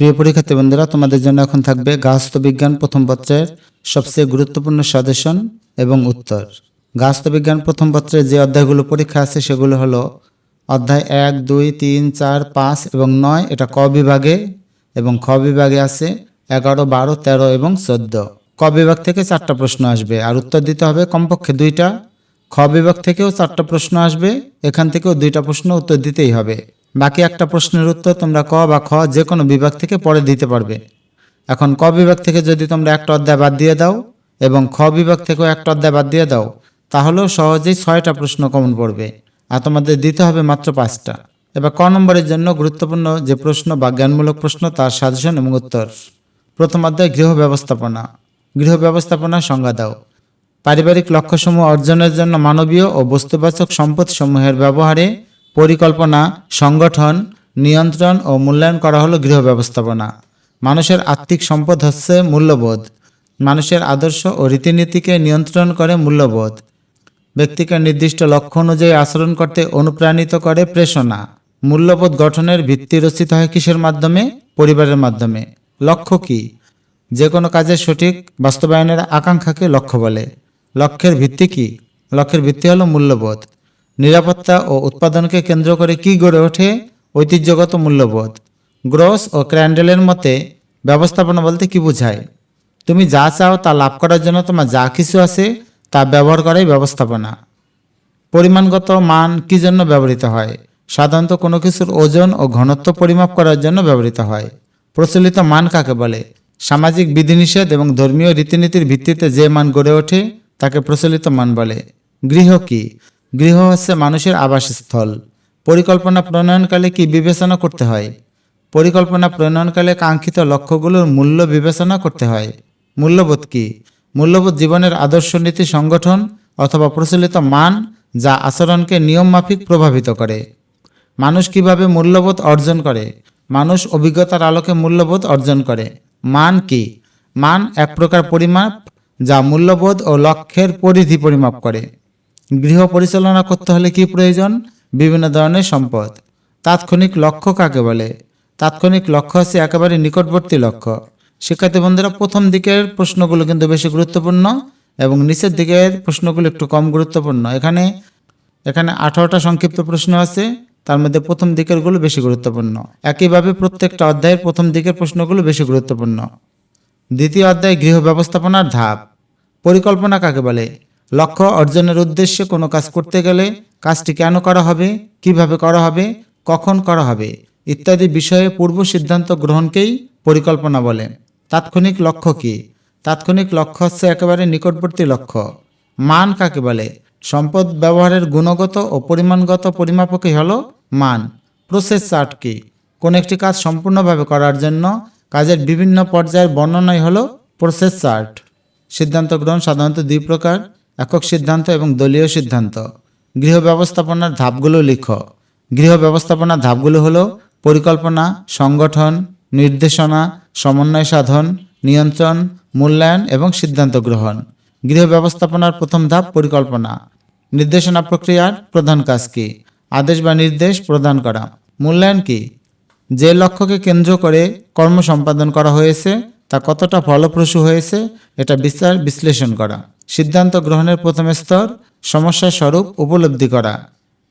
প্রিয় পরীক্ষার্থী বন্ধুরা তোমাদের জন্য এখন থাকবে গাছস্থ বিজ্ঞান প্রথম পত্রের সবচেয়ে গুরুত্বপূর্ণ সাজেশন এবং উত্তর। গাছস্থ বিজ্ঞান প্রথম পত্রের যে অধ্যায়গুলো পরীক্ষা আছে, সেগুলো হলো অধ্যায় এক, দুই, তিন, চার, পাঁচ এবং নয়। এটা ক বিভাগে এবং খ বিভাগে আছে এগারো, বারো, তেরো এবং চোদ্দ। ক বিভাগ থেকে চারটা প্রশ্ন আসবে আর উত্তর দিতে হবে কমপক্ষে দুইটা। খ বিভাগ থেকেও চারটা প্রশ্ন আসবে, এখান থেকেও দুইটা প্রশ্ন উত্তর দিতেই হবে। বাকি একটা প্রশ্নের উত্তর তোমরা ক বা খ যে কোনো বিভাগ থেকে পরে দিতে পারবে। এখন ক বিভাগ থেকে যদি তোমরা একটা অধ্যায় বাদ দিয়ে দাও এবং খ বিভাগ থেকেও একটা অধ্যায় বাদ দিয়ে দাও, তাহলেও সহজেই ছয়টা প্রশ্ন কমন পড়বে। আর তোমাদের দিতে হবে মাত্র পাঁচটা। এবার ক নম্বরের জন্য গুরুত্বপূর্ণ যে প্রশ্ন বা জ্ঞানমূলক প্রশ্ন, তার সাজেশন এবং উত্তর। প্রথম অধ্যায়, গৃহ ব্যবস্থাপনা। গৃহ ব্যবস্থাপনার সংজ্ঞা দাও। পারিবারিক লক্ষ্যসমূহ অর্জনের জন্য মানবীয় ও বস্তুবাচক সম্পদসমূহের ব্যবহারে পরিকল্পনা, সংগঠন, নিয়ন্ত্রণ ও মূল্যায়ন করা হলো গৃহ ব্যবস্থাপনা। মানুষের আর্থিক সম্পদ হচ্ছে মূল্যবোধ। মানুষের আদর্শ ও রীতিনীতিকে নিয়ন্ত্রণ করে মূল্যবোধ। ব্যক্তিকে নির্দিষ্ট লক্ষ্য অনুযায়ী আচরণ করতে অনুপ্রাণিত করে প্রেষণা মূল্যবোধ গঠনের ভিত্তি রচিত হয় কিসের মাধ্যমে? পরিবারের মাধ্যমে। লক্ষ্য কি? যে কোনো কাজের সঠিক বাস্তবায়নের আকাঙ্ক্ষাকে লক্ষ্য বলে। লক্ষ্যের ভিত্তি কি? লক্ষ্যের ভিত্তি হলো মূল্যবোধ। নিরাপত্তা ও উৎপাদনকে কেন্দ্র করে কি গড়ে ওঠে ঐতিহ্যগত মূল্যবোধ? গ্রস ও ক্র্যান্ডেলের মতে, ব্যবস্থাপনা বলতে কি বোঝায়? তুমি যা চাও তা লাভ করার জন্য তোমার যা কিছু আছে তা ব্যবহার করাই ব্যবস্থাপনা। পরিমাণগত মান কি জন্য ব্যবহৃত হয়? সাধারণত কোনো কিছুর ওজন ও ঘনত্ব পরিমাপ করার জন্য ব্যবহৃত হয়। প্রচলিত মান কাকে বলে? সামাজিক বিধিনিষেধ এবং ধর্মীয় রীতিনীতির ভিত্তিতে যে মান গড়ে ওঠে তাকে প্রচলিত মান বলে। গৃহ কি? গৃহ হচ্ছে মানুষের আবাসস্থল। পরিকল্পনা প্রণয়নকালে কি বিবেচনা করতে হয়? পরিকল্পনা প্রণয়নকালে কাঙ্ক্ষিত লক্ষ্যগুলোর মূল্য বিবেচনা করতে হয়। মূল্যবোধ কি? মূল্যবোধ জীবনের আদর্শ নীতি সংগঠন অথবা প্রচলিত মান যা আচরণকে নিয়মমাফিক প্রভাবিত করে। মানুষ কীভাবে মূল্যবোধ অর্জন করে? মানুষ অভিজ্ঞতার আলোকে মূল্যবোধ অর্জন করে। মান কি? মান এক প্রকার পরিমাপ যা মূল্যবোধ ও লক্ষ্যের পরিধি পরিমাপ করে। গৃহ পরিচালনা করতে হলে কি প্রয়োজন? বিভিন্ন ধরনের সম্পদ। তাৎক্ষণিক লক্ষ্য কাকে বলে? তাৎক্ষণিক লক্ষ্য হচ্ছে একেবারে নিকটবর্তী লক্ষ্য। শিক্ষার্থী বন্ধুরা, প্রথম দিকের প্রশ্নগুলো কিন্তু বেশি গুরুত্বপূর্ণ এবং নিচের দিকের প্রশ্নগুলো একটু কম গুরুত্বপূর্ণ। এখানে এখানে আঠারোটা সংক্ষিপ্ত প্রশ্ন আছে, তার মধ্যে প্রথম দিকেরগুলো বেশি গুরুত্বপূর্ণ। একইভাবে প্রত্যেকটা অধ্যায়ের প্রথম দিকের প্রশ্নগুলো বেশি গুরুত্বপূর্ণ। দ্বিতীয় অধ্যায় গৃহ ব্যবস্থাপনার ধাপ। পরিকল্পনা কাকে বলে? লক্ষ্য অর্জনের উদ্দেশ্যে কোনো কাজ করতে গেলে কাজটি কেন করা হবে, কীভাবে করা হবে, কখন করা হবে ইত্যাদি বিষয়ে পূর্ব সিদ্ধান্ত গ্রহণকেই পরিকল্পনা বলে। তাৎক্ষণিক লক্ষ্য কি? তাৎক্ষণিক লক্ষ্য হচ্ছে একেবারে নিকটবর্তী লক্ষ্য। মান কাকে বলে? সম্পদ ব্যবহারের গুণগত ও পরিমাণগত পরিমাপকই হলো মান। প্রসেস চার্ট কি? কোন একটি কাজ সম্পূর্ণভাবে করার জন্য কাজের বিভিন্ন পর্যায়ের বর্ণনাই হলো প্রসেস চার্ট সিদ্ধান্ত গ্রহণ সাধারণত দুই প্রকার। একক সিদ্ধান্ত এবং দলীয় সিদ্ধান্ত। গৃহ ব্যবস্থাপনার ধাপগুলো লিখো। গৃহ ব্যবস্থাপনার ধাপগুলো হলো পরিকল্পনা, সংগঠন, নির্দেশনা, সমন্বয় সাধন, নিয়ন্ত্রণ, মূল্যায়ন এবং সিদ্ধান্ত গ্রহণ। গৃহ ব্যবস্থাপনার প্রথম ধাপ পরিকল্পনা। নির্দেশনা প্রক্রিয়ার প্রধান কাজ কি? আদেশ বা নির্দেশ প্রদান করা। মূল্যায়ন কি? যে লক্ষ্যকে কেন্দ্র করে কর্ম সম্পাদন করা হয়েছে, তা কতটা ফলপ্রসূ হয়েছে, এটা বিচার বিশ্লেষণ করা। সিদ্ধান্ত গ্রহণের প্রথম স্তর সমস্যার স্বরূপ উপলব্ধি করা।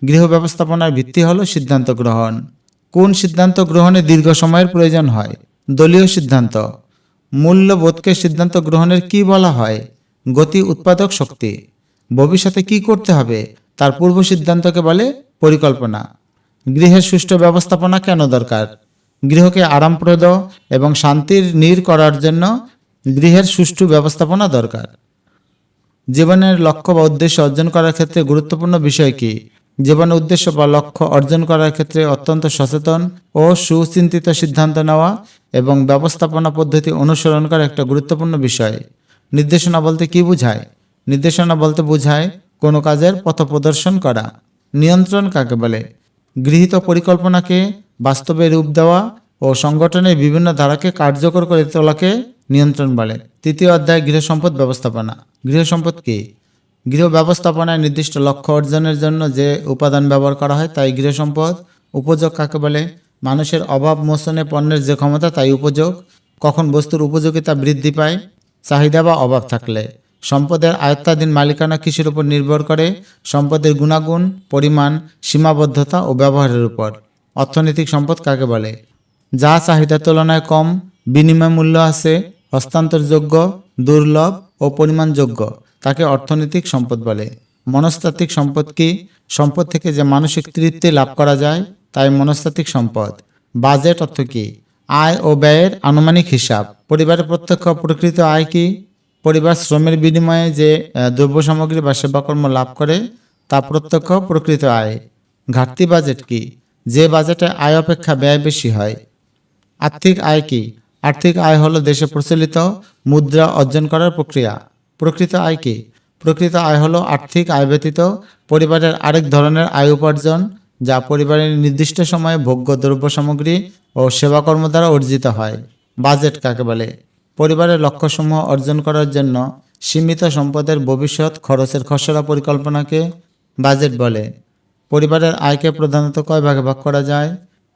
গৃহ ব্যবস্থাপনার ভিত্তি হলো সিদ্ধান্ত গ্রহণ। কোন সিদ্ধান্ত গ্রহণে দীর্ঘ সময়ের প্রয়োজন হয়? দলীয় সিদ্ধান্ত। মূল্যবোধকে সিদ্ধান্ত গ্রহণের কি বলা হয়? গতি উৎপাদক শক্তি। ভবিষ্যতে কি করতে হবে? তার পূর্ব সিদ্ধান্তকে বলে পরিকল্পনা। গৃহের সুষ্ঠু ব্যবস্থাপনা কেন দরকার? গৃহকে আরামপ্রদ এবং শান্তির নীর করার জন্য গৃহের সুষ্ঠু ব্যবস্থাপনা দরকার। জীবনের লক্ষ্য বা উদ্দেশ্য অর্জন করার ক্ষেত্রে গুরুত্বপূর্ণ বিষয় কি? জীবনের উদ্দেশ্য বা লক্ষ্য অর্জন করার ক্ষেত্রে অত্যন্ত সচেতন ও সুচিন্তিত সিদ্ধান্ত নেওয়া এবং ব্যবস্থাপনা পদ্ধতি অনুসরণ করা একটা গুরুত্বপূর্ণ বিষয়। নির্দেশনা বলতে কি বোঝায়? নির্দেশনা বলতে বোঝায় কোনো কাজের পথপ্রদর্শন করা। নিয়ন্ত্রণ কাকে বলে? গৃহীত পরিকল্পনাকে বাস্তবে রূপ দেওয়া ও সংগঠনের বিভিন্ন ধারাকে কার্যকর করে তোলাকে নিয়ন্ত্রণ বলে। তৃতীয় অধ্যায়, গৃহ সম্পদ ব্যবস্থাপনা। গৃহ সম্পদ কি গৃহ ব্যবস্থাপনায় নির্দিষ্ট লক্ষ্য অর্জনের জন্য যে উপাদান ব্যবহার করা হয় তাই গৃহ সম্পদ উপযোগ কাকে বলে? মানুষের অভাব মোচনে পণ্যের যে ক্ষমতা তাই উপযোগ। কখন বস্তুর উপযোগিতা বৃদ্ধি পায়? চাহিদা বা অভাব থাকলে। সম্পদের আয়ত্তাধীন মালিকানা কৃষির উপর নির্ভর করে? সম্পদের গুণাগুণ, পরিমাণ, সীমাবদ্ধতা ও ব্যবহারের উপর। অর্থনৈতিক সম্পদ কাকে বলে? যা চাহিদার তুলনায় কম, বিনিময় মূল্য আছে, হস্তান্তরযোগ্য, দুর্লভ ও পরিমাণযোগ্য, তাকে অর্থনৈতিক সম্পদ বলে। মনস্তাত্ত্বিক সম্পদ কি? সম্পদ থেকে যে মানসিক তৃপ্তি লাভ করা যায়, তাই মনস্তাত্ত্বিক সম্পদ। বাজেট অর্থ কি? আয় ও ব্যয়ের আনুমানিক হিসাব। পরিবারের প্রত্যক্ষ প্রকৃত আয় কি? পরিবার শ্রমের বিনিময়ে যে দ্রব্য সামগ্রী বা সেবাকর্ম লাভ করে, তা প্রত্যক্ষ প্রকৃত আয়। ঘাটতি বাজেট কি? যে বাজেটে আয় অপেক্ষা ব্যয় বেশি হয়। আর্থিক আয় কি? আর্থিক আয় হলো দেশে প্রচলিত মুদ্রা অর্জন করার প্রক্রিয়া। প্রকৃত আয় কি? প্রকৃত আয় হলো আর্থিক আয় ব্যতীত পরিবারের আরেক ধরনের আয় উপার্জন, যা পরিবারের নির্দিষ্ট সময়ে ভোগ্য দ্রব্য সামগ্রী ও সেবাকর্ম দ্বারা অর্জিত হয়। বাজেট কাকে বলে? পরিবারের লক্ষ্যসমূহ অর্জন করার জন্য সীমিত সম্পদের ভবিষ্যৎ খরচের খসড়া পরিকল্পনাকে বাজেট বলে। পরিবারের আয়কে প্রধানত কয় ভাগে ভাগ করা যায়?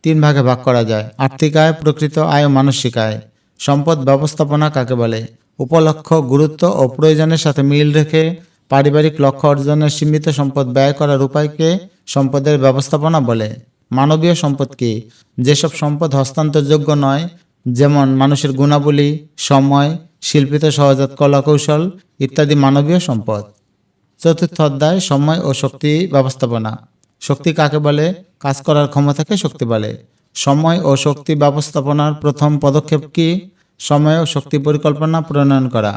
তিন ভাগে ভাগ করা যায়। আর্থিক আয়, প্রকৃত আয় ও মানসিক আয়। সম্পদ ব্যবস্থাপনা কাকে বলে? উপলক্ষ, গুরুত্ব ও প্রয়োজনের সাথে মিল রেখে পারিবারিক লক্ষ্য অর্জনের সীমিত সম্পদ ব্যয় করার উপায়কে সম্পদের ব্যবস্থাপনা বলে? মানবীয় সম্পদ কি? যেসব সম্পদ হস্তান্তরযোগ্য নয়, যেমন মানুষের গুণাবলী, সময়, শিল্পিত সহজাত কলাকৌশল ইত্যাদি মানবীয় সম্পদ। চতুর্থ অধ্যায়, সময় ও শক্তি ব্যবস্থাপনা। শক্তি কাকে বলে? কাজ করার ক্ষমতাকে শক্তি বলে। সময় ও শক্তি ব্যবস্থাপনার প্রথম পদক্ষেপ কি? সময় ও শক্তি পরিকল্পনা প্রণয়ন করা।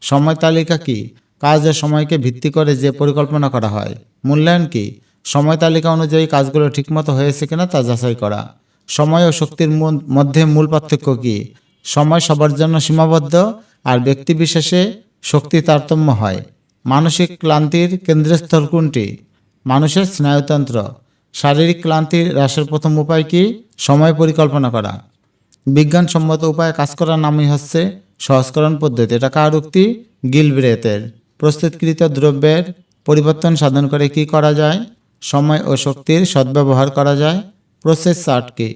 সময় তালিকা কি? কাজ ও সময়কে ভিত্তি করে যে পরিকল্পনা করা হয়। মূল্যায়ন কি? সময় তালিকা অনুযায়ী কাজগুলো ঠিকমতো হয়েছে কিনা তা যাচাই করা। সময় ও শক্তির মধ্যে মূল পার্থক্য কি? সময় সবার জন্য সীমাবদ্ধ আর ব্যক্তিবিশেষে শক্তি তারতম্য হয়। মানসিক ক্লান্তির কেন্দ্রস্থল কোনটি? মানুষের স্নায়ুতন্ত্র। শারীরিক ক্লান্তি হ্রাসের প্রথম উপায় কি? সময় পরিকল্পনা করা। বিজ্ঞানসম্মত উপায়ে কাজ করার নামই হচ্ছে সহজকরণ পদ্ধতি। এটা কার উক্তি? গিলব্রেতের। প্রস্তুতকৃত দ্রব্যের পরিবর্তন সাধন করে কি করা যায়? সময় ও শক্তির সদ্ব্যবহার করা যায়। প্রসেস চার্ট কি?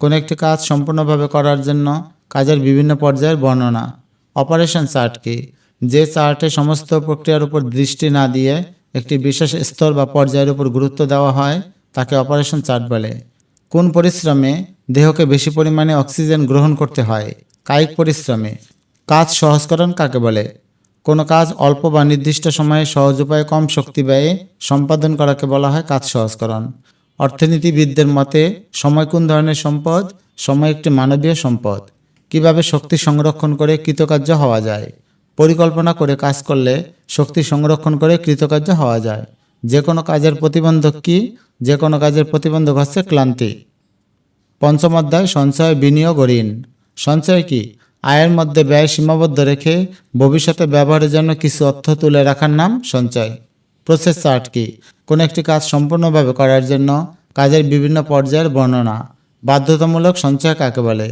কোনো একটি কাজ সম্পূর্ণভাবে করার জন্য কাজের বিভিন্ন পর্যায়ের বর্ণনা। অপারেশন চার্ট কি? যে চার্টে সমস্ত প্রক্রিয়ার উপর দৃষ্টি না দিয়ে একটি বিশেষ স্তর বা পর্যায়ের উপর গুরুত্ব দেওয়া হয় তাকে অপারেশন চার্ট বলে। কোন পরিশ্রমে দেহকে বেশি পরিমাণে অক্সিজেন গ্রহণ করতে হয়? কায়িক পরিশ্রমে। কাজ সহজকরণ কাকে বলে? কোনো কাজ অল্প বা নির্দিষ্ট সময়ে সহজ উপায়ে কম শক্তি ব্যয়ে সম্পাদন করাকে বলা হয় কাজ সহজকরণ অর্থনীতিবিদদের মতে, সময় কোন ধরনের সম্পদ? সময় একটি মানবীয় সম্পদ। কীভাবে শক্তি সংরক্ষণ করে কৃতকার্য হওয়া যায়? পরিকল্পনা করে কাজ করলে শক্তি সংরক্ষণ করে কৃতকার্য হওয়া যায়। যে কোনো কাজের প্রতিবন্ধক কি? যে কোনো কাজের প্রতিবন্ধক হচ্ছে ক্লান্তি। পঞ্চম অধ্যায়, সঞ্চয়, বিনিয়োগ, ঋণ। সঞ্চয় কি? আয়ের মধ্যে ব্যয় সীমাবদ্ধ রেখে ভবিষ্যতে ব্যবহারের জন্য কিছু অর্থ তুলে রাখার নাম সঞ্চয়। প্রসেস চার্ট কি? কোনো একটি কাজ সম্পূর্ণভাবে করার জন্য কাজের বিভিন্ন পর্যায়ের বর্ণনা। বাধ্যতামূলক সঞ্চয় কাকে বলে?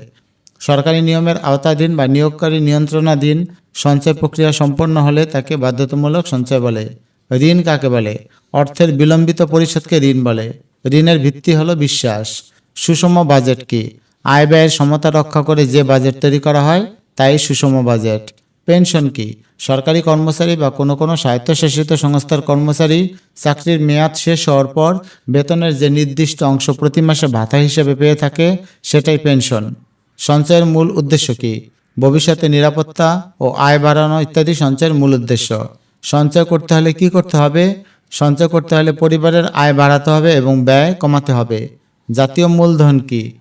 সরকারি নিয়মের আওতাধীন বা নিয়োগকারী নিয়ন্ত্রণাধীন সঞ্চয় প্রক্রিয়া সম্পন্ন হলে তাকে বাধ্যতামূলক সঞ্চয় বলে। ঋণ কাকে বলে? অর্থের বিলম্বিত পরিশোধকে ঋণ বলে। ঋণের ভিত্তি হলো বিশ্বাস। সুষম বাজেট কি? আয় ব্যয়ের সমতা রক্ষা করে যে বাজেট তৈরি করা হয়, তাই সুষম বাজেট। পেনশন কি? সরকারি কর্মচারী বা কোনো কোনো স্বায়ত্তশাসিত সংস্থার কর্মচারী চাকরির মেয়াদ শেষ হওয়ার পর বেতনের যে নির্দিষ্ট অংশ প্রতি মাসে ভাতা হিসেবে পেয়ে থাকে, সেটাই পেনশন। সঞ্চয়ের মূল উদ্দেশ্য কি? ভবিষ্যতে নিরাপত্তা ও আয় বাড়ানো ইত্যাদি সঞ্চয়ের মূল উদ্দেশ্য। সঞ্চয় করতে হলে কি করতে হবে? সঞ্চয় করতে হলে পরিবারের আয় বাড়াতে হবে এবং ব্যয় কমাতে হবে। জাতীয় মূলধন কি?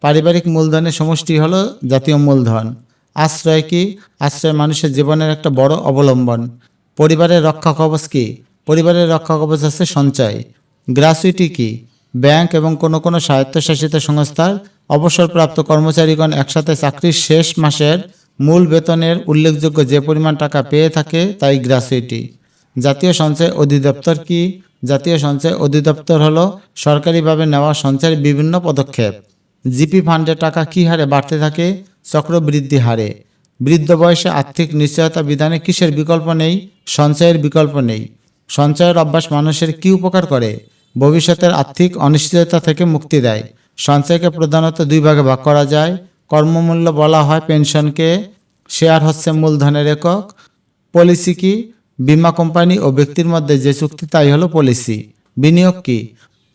পারিবারিক মূলধনের সমষ্টি হলো জাতীয় মূলধন। আশ্রয় কি? আশ্রয় মানুষের জীবনের একটা বড় অবলম্বন। পরিবারের রক্ষা কবচ কি? পরিবারের রক্ষা কবচ আছে সঞ্চয়। গ্রাসুইটি কি? ব্যাংক এবং কোনো কোনো স্বায়ত্তশাসিত সংস্থার অবসরপ্রাপ্ত কর্মচারীগণ একসাথে চাকরির শেষ মাসের মূল বেতনের উল্লেখযোগ্য যে পরিমাণ টাকা পেয়ে থাকে তাই গ্রাসুইটি জাতীয় সঞ্চয় অধিদপ্তর কি? জাতীয় সঞ্চয় অধিদপ্তর হলো সরকারিভাবে নেওয়া সঞ্চয়ের বিভিন্ন পদক্ষেপ। জিপি ফান্ডের টাকা কী হারে বাড়তে থাকে? চক্রবৃদ্ধি হারে। বৃদ্ধ বয়সে আর্থিক নিশ্চয়তা বিধানে কিসের বিকল্প নেই? সঞ্চয়ের বিকল্প নেই। সঞ্চয়ের অভ্যাস মানুষের কী উপকার করে? ভবিষ্যতের আর্থিক অনিশ্চয়তা থেকে মুক্তি দেয়। সঞ্চয়কে প্রধানত দুই ভাগে ভাগ করা যায়। কর্মমূল্য বলা হয় পেনশনকে। শেয়ার হচ্ছে মূলধনের একক। পলিসি কি? বীমা কোম্পানি ও ব্যক্তির মধ্যে যে চুক্তি, তাই হলো পলিসি। বিনিয়োগ কি?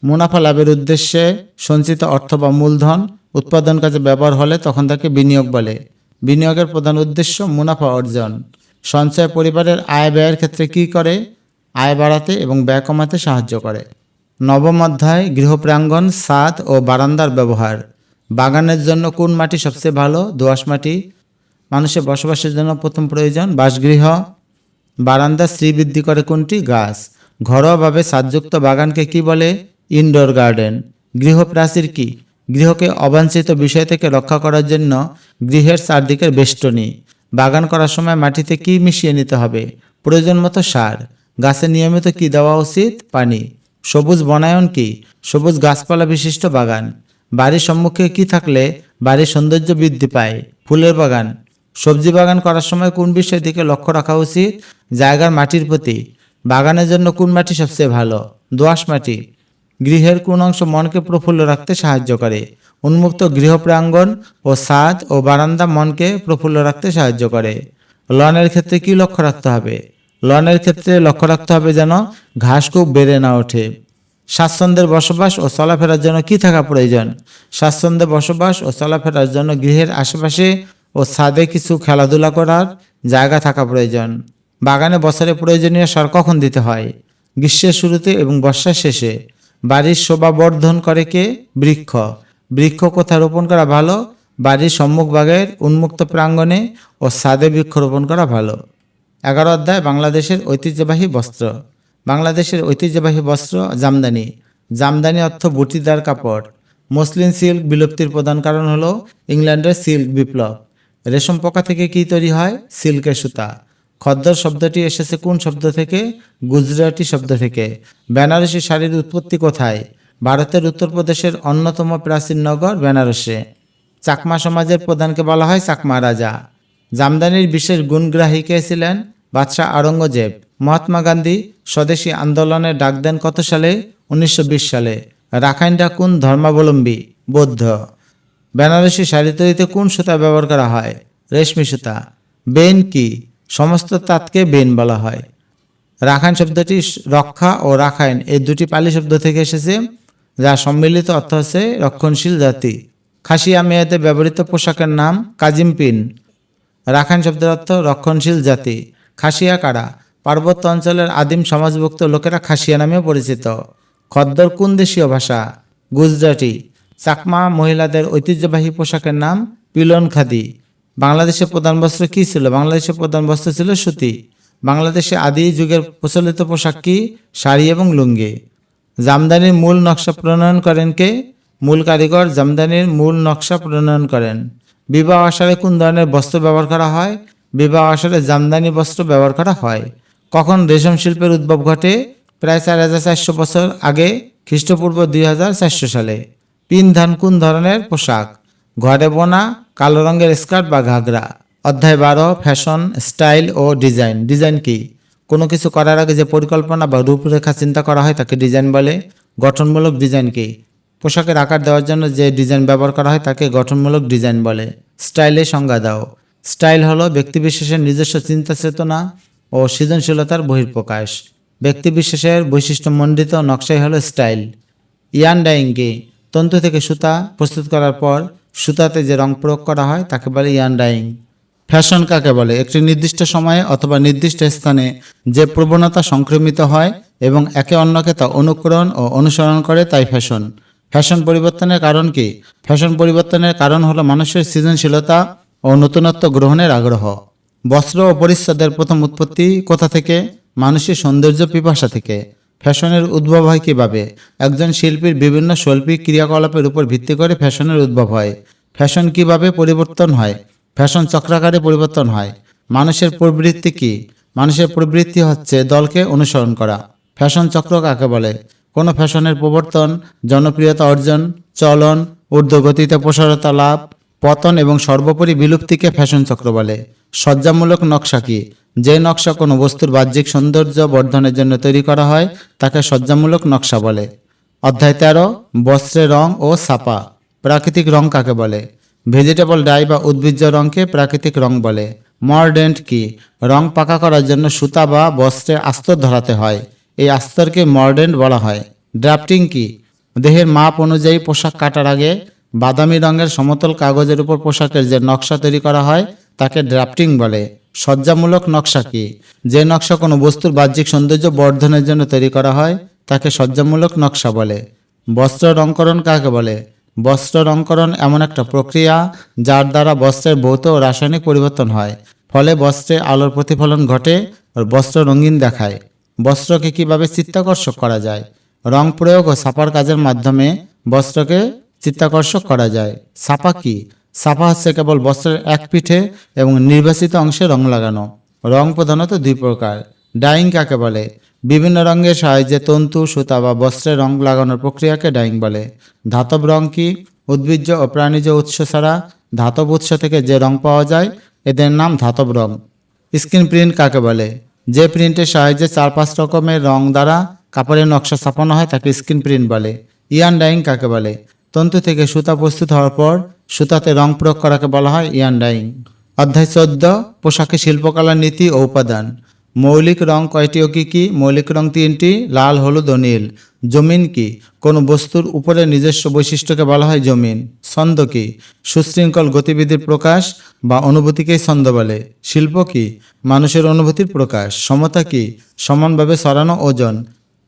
মুনাফা লাভের উদ্দেশ্যে সঞ্চিত অর্থ বা মূলধন উৎপাদন কাজে ব্যবহার হলে তখন তাকে বিনিয়োগ বলে। বিনিয়োগের প্রধান উদ্দেশ্য মুনাফা অর্জন। সঞ্চয় পরিবারের আয় ব্যয়ের ক্ষেত্রে কি করে? আয় বাড়াতে এবং ব্যয় কমাতে সাহায্য করে। নবম অধ্যায়, গৃহপ্রাঙ্গণ ছাদ ও বারান্দার ব্যবহার। বাগানের জন্য কোন মাটি সবচেয়ে ভালো? দোআঁশ মাটি। মানুষের বসবাসের জন্য প্রথম প্রয়োজন বাসগৃহ বারান্দা শ্রীবৃদ্ধি করে কোনটি? গাছ। ঘরোয়াভাবে সাজযুক্ত বাগানকে কি বলে? Indoor garden. গৃহপ্রাচীর কি? গৃহকে অবাঞ্ছিত বিষয় থেকে রক্ষা করার জন্য গৃহের চারদিকের বেষ্টনী। বাগান করার সময় মাটিতে কি মিশিয়ে নিতে হবে? প্রয়োজন মতো সার। গাছে নিয়মিত কি দেওয়া উচিত? পানি। সবুজ বনায়ন কি? সবুজ গাছপালা বিশিষ্ট বাগান। বাড়ির সম্মুখে কি থাকলে বাড়ির সৌন্দর্য বৃদ্ধি পায়? ফুলের বাগান। সবজি বাগান করার সময় কোন বিষয়ের দিকে লক্ষ্য রাখা উচিত? জায়গার মাটির প্রতি। বাগানের জন্য কোন মাটি সবচেয়ে ভালো? দোআঁশ মাটি। গৃহের কোন অংশ মনকে প্রফুল্ল রাখতে সাহায্য করে। উন্মুক্ত গৃহ প্রাঙ্গণ ও ছাদ ও বারান্দা মনকে প্রফুল্ল রাখতে সাহায্য করে। লনের ক্ষেত্রে কি লক্ষ্য রাখতে হবে? লনের ক্ষেত্রে লক্ষ্য রাখতে হবে যেন ঘাস খুব বেড়ে না ওঠে। স্বাচ্ছন্দ্যের বসবাস ও চলাফেরার জন্য কি থাকা প্রয়োজন? স্বাচ্ছন্দ্যে বসবাস ও চলাফেরার জন্য গৃহের আশেপাশে ও ছাদে কিছু খেলাধুলা করার জায়গা থাকা প্রয়োজন। বাগানে বছরে প্রয়োজনীয় সার কখন দিতে হয়? গ্রীষ্মের শুরুতে এবং বর্ষার শেষে। বাড়ির শোভা বর্ধন করে কে? বৃক্ষ। বৃক্ষ কোথায় রোপণ করা ভালো? বাড়ির সম্মুখ ভাগের উন্মুক্ত প্রাঙ্গণে ও ছাদে বৃক্ষরোপণ করা ভালো। এগারো অধ্যায় বাংলাদেশের ঐতিহ্যবাহী বস্ত্র। বাংলাদেশের ঐতিহ্যবাহী বস্ত্র জামদানি। জামদানি অর্থ বুটিদার কাপড়। মসলিন সিল্ক বিলুপ্তির প্রধান কারণ হলো ইংল্যান্ডের সিল্ক বিপ্লব। রেশম পোকা থেকে কি তৈরি হয়? সিল্কের সুতা। খদ্দর শব্দটি এসেছে কোন শব্দ থেকে? গুজরাটি শব্দ থেকে। বেনারসি শাড়ির উৎপত্তি কোথায়? ভারতের উত্তরপ্রদেশের অন্যতম প্রাচীন নগর বেনারসে। চাকমা সমাজের প্রধানকে বলা হয় চাকমা রাজা। জামদানির বিশেষ গুণগ্রাহী কে ছিলেন? বাদশাহ আওরঙ্গজেব। মহাত্মা গান্ধী স্বদেশী আন্দোলনে ডাক দেন কত সালে? উনিশশো বিশ সালে। রাখাইনরা কোন ধর্মাবলম্বী? বৌদ্ধ। বেনারসি শাড়ি তৈরিতে কোন সুতা ব্যবহার করা হয়? রেশমি সুতা। বেন কি? সমস্ত তাঁতকে বেন বলা হয়। রাখাইন শব্দটি রক্ষা ও রাখাইন এই দুটি পালি শব্দ থেকে এসেছে, যা সম্মিলিত অর্থ হচ্ছে রক্ষণশীল জাতি। খাসিয়া মেয়েতে ব্যবহৃত পোশাকের নাম কাজিমপিন। রাখাইন শব্দের অর্থ রক্ষণশীল জাতি। খাসিয়া কারা? পার্বত্য অঞ্চলের আদিম সমাজভুক্ত লোকেরা খাসিয়া নামেও পরিচিত। খদ্দর কোন দেশীয় ভাষা? গুজরাটি। চাকমা মহিলাদের ঐতিহ্যবাহী পোশাকের নাম পিলন খাদি। বাংলাদেশের প্রধান বস্ত্র কী ছিল? বাংলাদেশের প্রধান বস্ত্র ছিল সুতি। বাংলাদেশে আদি যুগের প্রচলিত পোশাক কি? শাড়ি এবং লুঙ্গি। জামদানির মূল নকশা প্রণয়ন করেন কে? মূল কারিগর জামদানির মূল নকশা প্রণয়ন করেন। বিবাহ আসারে কোন ধরনের বস্ত্র ব্যবহার করা হয়? বিবাহ আসারে জামদানি বস্ত্র ব্যবহার করা হয়। কখন রেশম শিল্পের উদ্ভব ঘটে? প্রায় চার হাজার চারশো বছর আগে, খ্রিস্টপূর্ব দুই হাজার চারশো সালে। পিন ধান কোন ধরনের পোশাক? ঘরে বোনা, কালো রঙের স্কার্ট বা ঘাগরা? অধ্যায় বারো, ফ্যাশন, স্টাইল ও ডিজাইন। ডিজাইন কি? কোনো কিছু করার আগে যে পরিকল্পনা বা রূপরেখা চিন্তা করা হয় তাকে ডিজাইন বলে। গঠনমূলক ডিজাইন কি? পোশাকের আকার দেওয়ার জন্য যে ডিজাইন ব্যবহার করা হয় তাকে গঠনমূলক ডিজাইন বলে। স্টাইলে সংজ্ঞা দাও। স্টাইল হলো ব্যক্তিবিশেষের নিজস্ব চিন্তা চেতনা। ও সৃজনশীলতার বহিঃপ্রকাশ। ব্যক্তিবিশেষের বৈশিষ্ট্যমণ্ডিত নকশাই হলো স্টাইল। ইয়ান ডাইং কি তন্তু থেকে সুতা প্রস্তুত করার পর সুতাতে যে রং প্রয়োগ করা হয় তাকে বলে ইয়ান ডাইং। ফ্যাশন কাকে বলে? একটি নির্দিষ্ট সময়ে অথবা নির্দিষ্ট স্থানে যে প্রবণতা সংক্রমিত হয় এবং একে অন্যকে তা অনুকরণ ও অনুসরণ করে তাই ফ্যাশন। ফ্যাশন পরিবর্তনের কারণ কি? ফ্যাশন পরিবর্তনের কারণ হলো মানুষের সৃজনশীলতা ও নতুনত্ব গ্রহণের আগ্রহ। বস্ত্র ও পরিচ্ছদের প্রথম উৎপত্তি কোথা থেকে? মানুষের সৌন্দর্য পিপাসা থেকে। ফ্যাশনের উদ্ভব হয় কীভাবে? একজন শিল্পীর বিভিন্ন শৈল্পিক ক্রিয়াকলাপের উপর ভিত্তি করে ফ্যাশনের উদ্ভব হয়। ফ্যাশন কীভাবে পরিবর্তন হয়? ফ্যাশন চক্রাকারে পরিবর্তন হয়। মানুষের প্রবৃত্তি কি? মানুষের প্রবৃত্তি হচ্ছে দলকে অনুসরণ করা। ফ্যাশন চক্র কাকে বলে? কোনো ফ্যাশনের প্রবর্তন, জনপ্রিয়তা অর্জন, চলন, ঊর্ধ্বগতিতে প্রসারতা লাভ, পতন এবং সর্বোপরি বিলুপ্তিকে ফ্যাশন চক্র বলে। সজ্জামূলক নকশা কি? যে নকশা কোনো বস্তুর বাহ্যিক সৌন্দর্য বর্ধনের জন্য তৈরি করা হয়, তাকে সজ্জামূলক নকশা বলে। অধ্যায় তেরো, বস্ত্রের রং ও ছাপা। প্রাকৃতিক রং কাকে বলে? ভেজিটেবল ডাই বা উদ্ভিজ্জ রঙকে প্রাকৃতিক রং বলে। মর্ডেন্ট কি? রং পাকা করার জন্য সুতা বা বস্ত্রে আস্তর ধরাতে হয়। এই আস্তরকে মর্ডেন্ট বলা হয়। ড্রাফটিং কি? দেহের মাপ অনুযায়ী পোশাক কাটার আগে বাদামি রঙের সমতল কাগজের উপর পোশাকের যে নকশা তৈরি করা হয় তাকে ড্রাফটিং বলে। সজ্জামূলক নকশা কি? যে নকশা কোনো বস্তুর বাহ্যিক সৌন্দর্য বর্ধনের জন্য তৈরি করা হয়, তাকে সজ্জামূলক নকশা বলে। বস্ত্র রংকরণ কাকে বলে? বস্ত্র রংকরণ এমন একটা প্রক্রিয়া যার দ্বারা বস্ত্রের ভৌত ও রাসায়নিক পরিবর্তন হয়, ফলে বস্ত্রে আলোর প্রতিফলন ঘটে ও বস্ত্র রঙিন দেখায়। বস্ত্রকে কীভাবে চিত্তাকর্ষক করা যায়? রং প্রয়োগ ও ছাপার কাজের মাধ্যমে বস্ত্রকে চিত্তাকর্ষক করা যায়। ছাপা কি? ছাপা হচ্ছে কেবল বস্ত্রের এক পিঠে এবং নির্বাচিত অংশে রং লাগানো। রং প্রধানত দুই প্রকার। ডাইং কাকে বলে? বিভিন্ন রঙের সাহায্যে তন্তু, সুতা বা বস্ত্রে রং লাগানোর প্রক্রিয়াকে ডাইং বলে। ধাতব রং কি? উদ্ভিজ্জ ও প্রাণীজ উৎস ছাড়া ধাতব উৎস থেকে যে রং পাওয়া যায়, এদের নাম ধাতব রং। স্ক্রিন প্রিন্ট কাকে বলে? যে প্রিন্টের সাহায্যে চার পাঁচ রকমের রং দ্বারা কাপড়ের নকশা ছাপানো হয়, তাকে স্ক্রিন প্রিন্ট বলে। ইয়ান ডাইং কাকে বলে? তন্তু থেকে সুতা প্রস্তুত হওয়ার পর সুতাতে রং প্রয়োগ করাকে বলা হয় ইয়ান ডাইং অধ্যায় চোদ্দ, পোশাকে শিল্পকলার নীতি ও উপাদান। মৌলিক রং কয়টি ও কী কী? মৌলিক রং তিনটি, লাল, হলুদ ও নীল। জমিন কি? কোনো বস্তুর উপরে নিজস্ব বৈশিষ্ট্যকে বলা হয় জমিন। ছন্দ কি? সুশৃঙ্খল গতিবিধির প্রকাশ বা অনুভূতিকেই ছন্দ বলে। শিল্প কি? মানুষের অনুভূতির প্রকাশ। সমতা কি? সমানভাবে সরানো ওজন।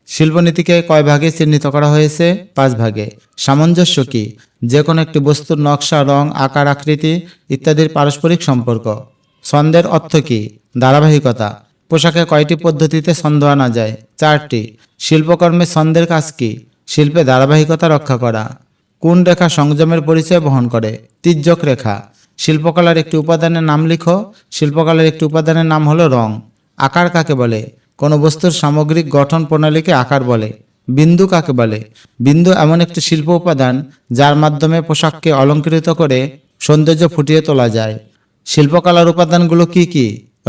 শিল্পনীতিকে কয় ভাগে চিহ্নিত করা হয়েছে? পাঁচ ভাগে। সামঞ্জস্য কি? যে কোনো একটি বস্তুর নকশা, রং, আকার, আকৃতি ইত্যাদির পারস্পরিক সম্পর্ক। ছন্দের অর্থ কি? ধারাবাহিকতা। পোশাকে কয়টি পদ্ধতিতে ছন্দ আনা যায়? চারটি। শিল্পকর্মে ছন্দের কাজ কি? শিল্পে ধারাবাহিকতা রক্ষা করা। কোন রেখা সংযমের পরিচয় বহন করে? তির্যক রেখা। শিল্পকলার একটি উপাদানের নাম লিখো। শিল্পকলার একটি উপাদানের নাম হলো রং। আকার কাকে বলে? কোনো বস্তুর সামগ্রিক গঠন প্রণালীকে আকার বলে, বিন্দু কাকে বলে? বিন্দু এমন একটি শিল্প উপাদান যার মাধ্যমে পোশাককে অলঙ্কৃত করে সৌন্দর্য ফুটিয়ে তোলা যায়। শিল্পকলার উপাদানগুলো কি কি?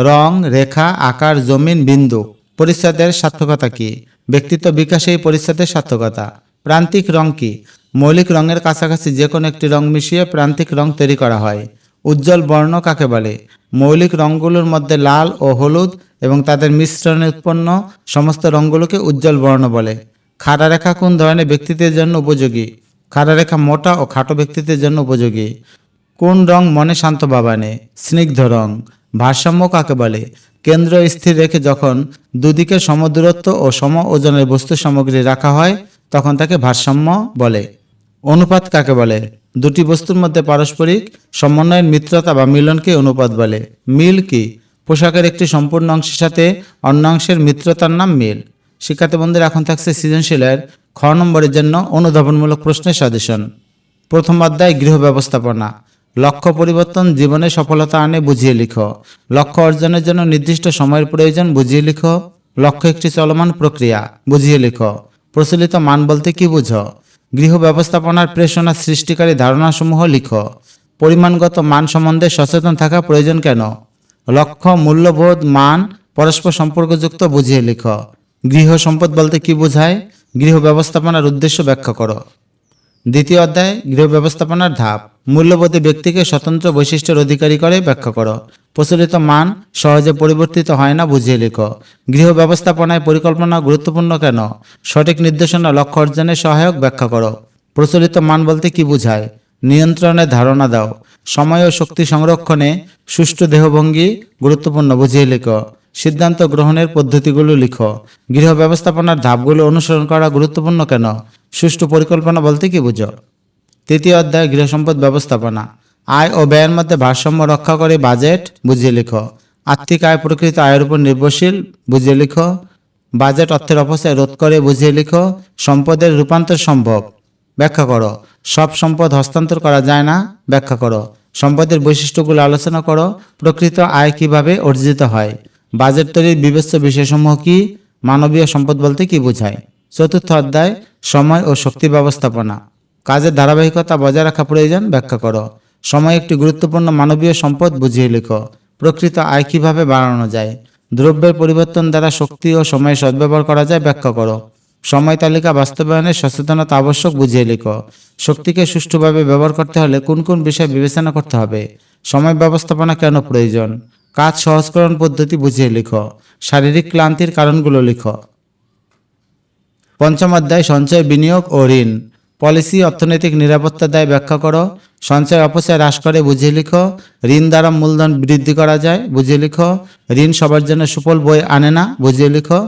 রং, রেখা, আকার, জমিন, বিন্দু। পরিচ্ছদের সার্থকতা কি? ব্যক্তিত্ব বিকাশে এই পরিচ্ছদের সার্থকতা। প্রান্তিক রং কি? মৌলিক রঙের কাছাকাছি যে কোনো একটি রং মিশিয়ে প্রান্তিক রং তৈরি করা হয়। উজ্জ্বল বর্ণ কাকে বলে? মৌলিক রঙগুলোর মধ্যে লাল ও হলুদ এবং তাদের মিশ্রণে উৎপন্ন সমস্ত রঙগুলোকে উজ্জ্বল বর্ণ বলে। খাড়া রেখা কোন ধরনের ব্যক্তিত্বের জন্য উপযোগী? খাড়া রেখা মোটা ও খাটো ব্যক্তিত্বের জন্য উপযোগী। কোন রং মনে শান্ত বাবানে স্নিগ্ধ রং। ভারসাম্য কাকে বলে? কেন্দ্র স্থির রেখে যখন দুদিকে সমদূরত্ব ও সম ওজনের বস্তু সামগ্রী রাখা হয়, তখন তাকে ভারসাম্য বলে। অনুপাত কাকে বলে? দুটি বস্তুর মধ্যে পারস্পরিক সমন্বয়ের মিত্রতা বা মিলনকে অনুপাত বলে। মিল কি? পোশাকের একটি সম্পূর্ণ অংশের সাথে অন্য অংশের মিত্রতার নাম মিল। শিক্ষার্থী বন্ধুরা, এখন থাকছে সৃজনশীলের খ নম্বরের জন্য অনুধাবনমূলক প্রশ্নের সাজেশন। প্রথম অধ্যায়, গৃহ ব্যবস্থাপনা। লক্ষ্য পরিবর্তন জীবনে সফলতা আনে, বুঝিয়ে লিখো। লক্ষ্য অর্জনের জন্য নির্দিষ্ট সময়ের প্রয়োজন, বুঝিয়ে লিখো। লক্ষ্য একটি চলমান প্রক্রিয়া, বুঝিয়ে লিখো। প্রচলিত মান বলতে কি বুঝো? গৃহ ব্যবস্থাপনার প্রেষণা সৃষ্টিকারী ধারণাসমূহ লিখো। পরিমাণগত মান সম্বন্ধে সচেতন থাকা প্রয়োজন কেন? লক্ষ্য, মূল্যবোধ, মান, পরস্পর সম্পর্কযুক্ত বুঝিয়ে লিখো। গৃহ সম্পদ বলতে কি বোঝায়? গৃহ ব্যবস্থাপনার উদ্দেশ্য ব্যাখ্যা করো। দ্বিতীয় অধ্যায়, গৃহ ব্যবস্থাপনার ধাপ। মূল্যবোধী ব্যক্তিকে স্বতন্ত্র বৈশিষ্ট্যের অধিকারী করে ব্যাখ্যা করো। প্রচলিত মান সহজে পরিবর্তিত হয় না বুঝিয়ে লিখো। গৃহ ব্যবস্থাপনায় পরিকল্পনা গুরুত্বপূর্ণ কেন? সঠিক নির্দেশনা, লক্ষ্য অর্জনে সহায়ক ব্যাখ্যা করো। প্রচলিত মান বলতে কি বোঝায়? নিয়ন্ত্রণের ধারণা দাও। সময় ও শক্তি সংরক্ষণে সুষ্ঠু দেহভঙ্গি গুরুত্বপূর্ণ, বুঝিয়ে লিখো। সিদ্ধান্ত গ্রহণের পদ্ধতিগুলো লিখো। গৃহ ব্যবস্থাপনার ধাপগুলো অনুসরণ করা গুরুত্বপূর্ণ কেন? সুষ্ঠু পরিকল্পনা বলতে কি বুঝো? তৃতীয় অধ্যায়, গৃহ সম্পদ ব্যবস্থাপনা। আয় ও ব্যয়ের মধ্যে ভারসাম্য রক্ষা করে বাজেট, বুঝিয়ে লিখো। আর্থিক আয় প্রকৃত আয়ের উপর নির্ভরশীল, বুঝিয়ে লিখো। বাজেট অর্থের অপচয় রোধ করে, বুঝিয়ে লিখো। সম্পদের রূপান্তর সম্ভব। ব্যাখ্যা করো। সব সম্পদ হস্তান্তর করা যায় না? ব্যাখ্যা করো। সম্পদের বৈশিষ্ট্যগুলো আলোচনা করো। প্রকৃত আয় কীভাবে অর্জিত হয়? বাজেট তৈরির বিবেচ্য বিষয়সমূহ কি? মানবীয় সম্পদ বলতে কি বোঝায়? চতুর্থ অধ্যায়, সময় ও শক্তি ব্যবস্থাপনা। কাজের ধারাবাহিকতা বজায় রাখা প্রয়োজন? ব্যাখ্যা করো। সময় একটি গুরুত্বপূর্ণ মানবীয় সম্পদ বুঝিয়ে লিখো। প্রকৃত আয় কীভাবে বাড়ানো যায়? দ্রব্যের পরিবর্তন দ্বারা শক্তি ও সময় সদ্ব্যবহার করা যায়? ব্যাখ্যা করো। সময় তালিকা বাস্তবায়নে সচেতনতা আবশ্যক বুঝিয়ে লিখো। শক্তিকে সুষ্ঠুভাবে ব্যবহার করতে হলে কোন কোন বিষয় বিবেচনা করতে হবে? সময় ব্যবস্থাপনা কেন প্রয়োজন? কাজ সহজকরণ পদ্ধতি বুঝিয়ে লিখো। শারীরিক ক্লান্তির কারণগুলো লিখো। পঞ্চম অধ্যায়, সঞ্চয় বিনিয়োগ ও ঋণ। পলিসি অর্থনৈতিক নিরাপত্তা দায় ব্যাখ্যা করো। সঞ্চয় অপচয় হ্রাস করে বুঝিয়ে লিখো। ঋণ দ্বারা মূলধন বৃদ্ধি করা যায়, বুঝিয়ে লিখো। ঋণ সবার জন্য সুফল বই আনে না, বুঝিয়ে লিখো।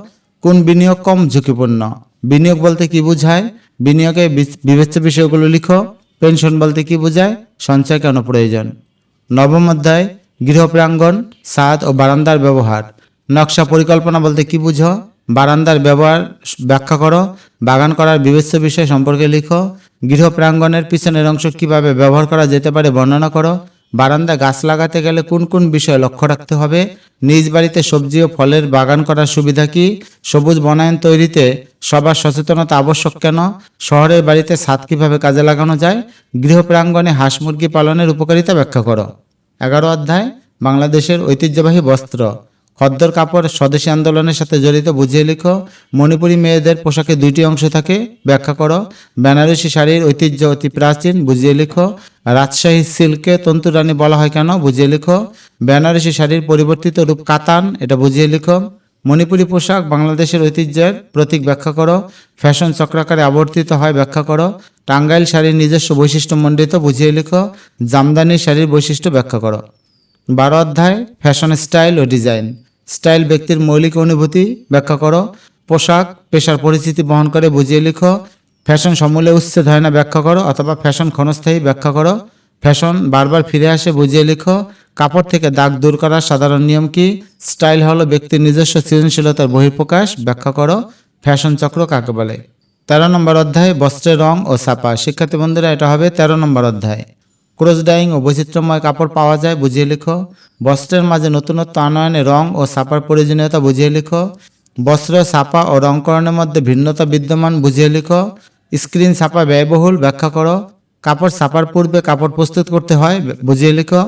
কোন বিনিয়োগ কম ঝুঁকিপূর্ণ? বিনিয়োগ বলতে কি বোঝায়? বিনিয়োগে বিবেচ্য বিষয়গুলো লিখো। পেনশন বলতে কি বোঝায়? সঞ্চয় কেন প্রয়োজন? নবম অধ্যায় গৃহ প্রাঙ্গণ ছাদ ও বারান্দার ব্যবহার। নকশা পরিকল্পনা বলতে কি বুঝো? বারান্দার ব্যবহার ব্যাখ্যা করো। বাগান করার বিবেচ্য বিষয় সম্পর্কে লিখো। গৃহ প্রাঙ্গণের পিছনের অংশ কীভাবে ব্যবহার করা যেতে পারে বর্ণনা করো। বারান্দা গাছ লাগাতে গেলে কোন কোন বিষয় লক্ষ্য রাখতে হবে? নিজ বাড়িতে সবজি ও ফলের বাগান করার সুবিধা কি? সবুজ বনায়ন তৈরিতে সবার সচেতনতা আবশ্যক কেন? শহরের বাড়িতে ছাদ কীভাবে কাজে লাগানো যায়? গৃহ প্রাঙ্গণে হাঁস মুরগি পালনের উপকারিতা ব্যাখ্যা করো। এগারো অধ্যায়, বাংলাদেশের ঐতিহ্যবাহী বস্ত্র। খদ্দর কাপড় স্বদেশী আন্দোলনের সাথে জড়িত, বুঝিয়ে লিখো। মণিপুরী মেয়েদের পোশাকে দুইটি অংশ থাকে, ব্যাখ্যা করো। বেনারসি শাড়ির ঐতিহ্য অতি প্রাচীন, বুঝিয়ে লিখো। রাজশাহী সিল্কে তন্তুরানী বলা হয় কেন, বুঝিয়ে লিখো। বেনারসি শাড়ির পরিবর্তিত রূপ কাতান, এটা বুঝিয়ে লিখো। মণিপুরী পোশাক বাংলাদেশের ঐতিহ্যের প্রতীক, ব্যাখ্যা করো। ফ্যাশন চক্রাকারে আবর্তিত হয়, ব্যাখ্যা করো। টাঙ্গাইল শাড়ির নিজস্ব বৈশিষ্ট্যমণ্ডিত বুঝিয়ে লিখো। জামদানি শাড়ির বৈশিষ্ট্য, ব্যাখ্যা করো। বারো অধ্যায়, ফ্যাশন স্টাইল ও ডিজাইন। স্টাইল ব্যক্তির মৌলিক অনুভূতি ব্যাখ্যা করো। পোশাক, পেশার পরিচিতি বহন করে বুঝিয়ে লিখো। ফ্যাশন সমূলে উচ্ছেদ হয় না ব্যাখ্যা করো, অথবা ফ্যাশন ক্ষণস্থায়ী ব্যাখ্যা করো। ফ্যাশন বারবার ফিরে আসে বুঝিয়ে লিখো। কাপড় থেকে দাগ দূর করার সাধারণ নিয়ম কি? স্টাইল হলো ব্যক্তির নিজস্ব সৃজনশীলতার বহিঃপ্রকাশ, ব্যাখ্যা করো। ফ্যাশন চক্র কাকে বলে? তেরো নম্বর অধ্যায়, বস্ত্রের রং ও ছাপা। শিক্ষার্থী বন্ধুরা, এটা হবে তেরো নম্বর অধ্যায়। ক্রস ডাইং ও বৈচিত্র্যময় কাপড় পাওয়া যায়, বুঝিয়ে লিখো। বস্ত্রের মাঝে নতুনত্ব আনয়নে রং ও ছাপার প্রয়োজনীয়তা বুঝিয়ে লিখো। বস্ত্র ছাপা ও রংকরণের মধ্যে ভিন্নতা বিদ্যমান, বুঝিয়ে লিখো। স্ক্রিন ছাপা ব্যয়বহুল, ব্যাখ্যা করো। কাপড় ছাপার পূর্বে কাপড় প্রস্তুত করতে হয়, বুঝিয়ে লিখো।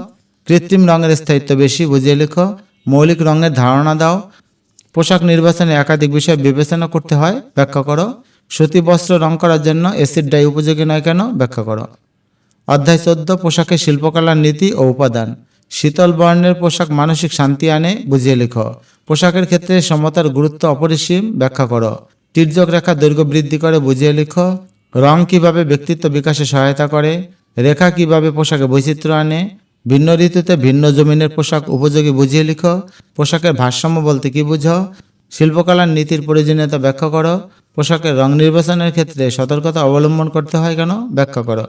কৃত্রিম রঙের স্থায়িত্ব বেশি, বুঝিয়ে লিখো। মৌলিক রঙের ধারণা দাও। পোশাক নির্বাচনে একাধিক বিষয় বিবেচনা করতে হয়, ব্যাখ্যা করো। সুতি, বস্ত্র রং করার জন্য অ্যাসিড ডাই উপযোগী নয় কেন, ব্যাখ্যা করো। অধ্যায় চোদ্দ, পোশাকের শিল্পকলার নীতি ও উপাদান। শীতল বর্ণের পোশাক মানসিক শান্তি আনে, বুঝিয়ে লেখো। পোশাকের ক্ষেত্রে সমতার গুরুত্ব অপরিসীম, ব্যাখ্যা করো। তির্যক রেখা দৈর্ঘ্য বৃদ্ধি করে, বুঝিয়ে লিখো। রং কীভাবে ব্যক্তিত্ব বিকাশে সহায়তা করে, রেখা কীভাবে পোশাকে বৈচিত্র্য আনে, ভিন্ন ঋতুতে ভিন্ন জমিনের পোশাক উপযোগী, বুঝিয়ে লিখো। পোশাকের ভারসাম্য বলতে কি বুঝো? শিল্পকলার নীতির প্রয়োজনীয়তা ব্যাখ্যা করো। পোশাকের রং নির্বাচনের ক্ষেত্রে সতর্কতা অবলম্বন করতে হয় কেন? ব্যাখ্যা করো।